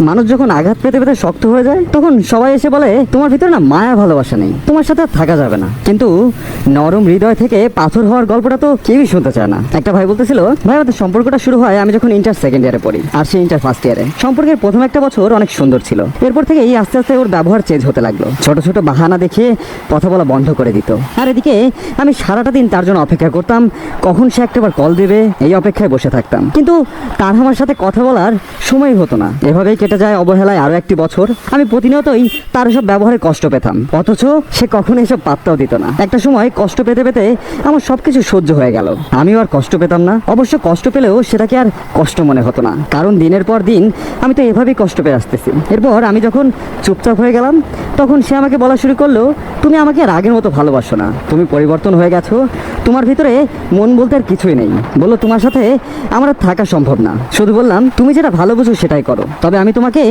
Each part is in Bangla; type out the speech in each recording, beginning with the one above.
মানুষ যখন আঘাত পেতে পেতে শক্ত হয়ে যায়, তখন সবাই এসে বলে, তোমার ভিতরে না মায়া ভালোবাসা নেই। তোমার সাথে থাকা যাবে না। কিন্তু নরম হৃদয় থেকে পাথর হওয়ার গল্পটা তো কেউই শুনতে চায় না। একটা ভাই বলতেছিল, ভাই, আমাদের সম্পর্কটা শুরু হয় আমি যখন ইন্টার সেকেন্ড ইয়ারে পড়ি, আর সে ইন্টার ফার্স্ট ইয়ারে সম্পর্কের প্রথম একটা বছর অনেক সুন্দর ছিল। এরপর থেকে এই আস্তে আস্তে ওর ব্যবহার চেঞ্জ হতে লাগল। ছোট ছোট বাহানা দেখে কথা বলা বন্ধ করে দিত। আর এদিকে আমি সারাটা দিন তার জন্য অপেক্ষা করতাম, কখন সে একটাবার কল দেবে, এই অপেক্ষায় বসে থাকতাম। কিন্তু তার আমার সাথে কথা বলার সময় হতো না। এভাবেই কেটে যায় অবহেলায় আরও একটি বছর। আমি প্রতিনিয়তই তার সব ব্যবহারে কষ্ট পেতাম। অথচ সে কখনো এসব পাত্তাও দিত না। একটা সময় কষ্ট পেতে পেতে আমার সবকিছু সহ্য হয়ে গেল। আমিও আর কষ্ট পেতাম না। অবশ্য কষ্ট পেলেও সেটাকে আর কষ্ট মনে হতো না। কারণ দিনের পর দিন আমি তো এভাবেই কষ্ট পেয়ে আসতেছি। এরপর আমি যখন চুপচাপ হয়ে গেলাম, তখন সে আমাকে বলা শুরু করল, তুমি আমাকে আর আগের মতো ভালোবাসো না। তুমি পরিবর্তন হয়ে গেছো। তোমার ভিতরে মন বলতে আর কিছুই নেই। বলল, তোমার সাথে আমার থাকা সম্ভব না। শুধু বললাম, তুমি যেটা ভালো বুঝো সেটাই করো। তবে আমি তোমাকে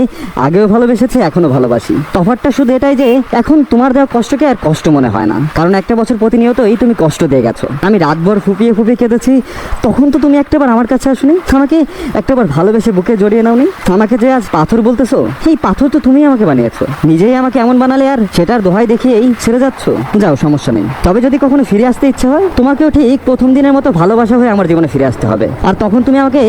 আগেও ভালোবেসেছি এখনও ভালোবাসি। তফাৎটা শুধু এটাই যে, এখন তোমার দেওয়া কষ্টকে আর কষ্ট মনে হয় না। কারণ একটা বছর প্রতিনিয়তই তুমি কষ্ট দিয়ে গেছো। আমি রাতভর ফুপিয়ে ফুপিয়ে কেঁদেছি, তখন তো তুমি একটাবার আমার কাছে আসুনি। আমাকে একটাবার ভালোবেসে বুকে জড়িয়ে নাওনি। আমাকে যে আজ পাথর বলতেছো এই পাথর তো তুমি আমাকে বানিয়েছো। নিজেই আমাকে এমন বানালে আর সেটার দোহাই দেখিয়েই ছেড়ে যাচ্ছ। যাও, সমস্যা নেই। তবে যদি কখনো ফিরে আসতে ইচ্ছে হয়, তোমাকেও ঠিক প্রথম দিনের মতো ভালোবাসা হয়ে আমার জীবনে ফিরে আসতে হবে। আর তখন তুমি আমাকে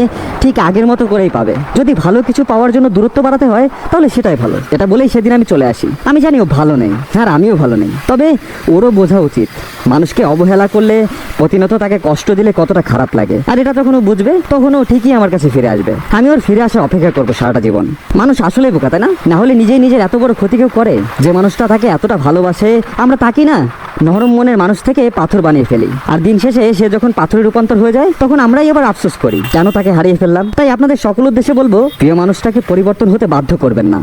ঠিক আগের মতো করেই পাবে। যদি ভালো কিছু পাওয়ার জন্য দূরত্ব বাড়াতে হয়, তাহলে সেটাই ভালো। এটা বলেই সেদিন আমি চলে আসি। আমি জানি ও ভালো নেই। আর আমিও ভালো নেই। তবে ওরও বোঝা উচিত। মানুষকে অবহেলা করলে প্রতিনত তাকে কষ্ট দিলে কতটা খারাপ লাগে। আর এটা যখন ও বুঝবে, তখন ও ঠিকই আমার কাছে ফিরে আসবে। আমি ওর ফিরে আসার অপেক্ষা করব সারাটা জীবন। মানুষ আসলেই বোকা, তাই না? না হলে নিজেই নিজের এত বড় ক্ষতি কেউ করে? যে মানুষটা তাকে এতটা ভালোবাসে, আমরা তাকি না? নরম মনের মানুষ থেকে পাথর বানিয়ে ফেলি। আর দিন শেষে সে যখন পাথরে রূপান্তর হয়ে যায়, তখন আমরাই আবার আফসোস করি। কেন তাকে হারিয়ে ফেললাম। তাই আপনাদের সকল উদ্দেশ্যে বলব, প্রিয় মানুষটাকে পরিবর্তন হতে বাধ্য করবেন না।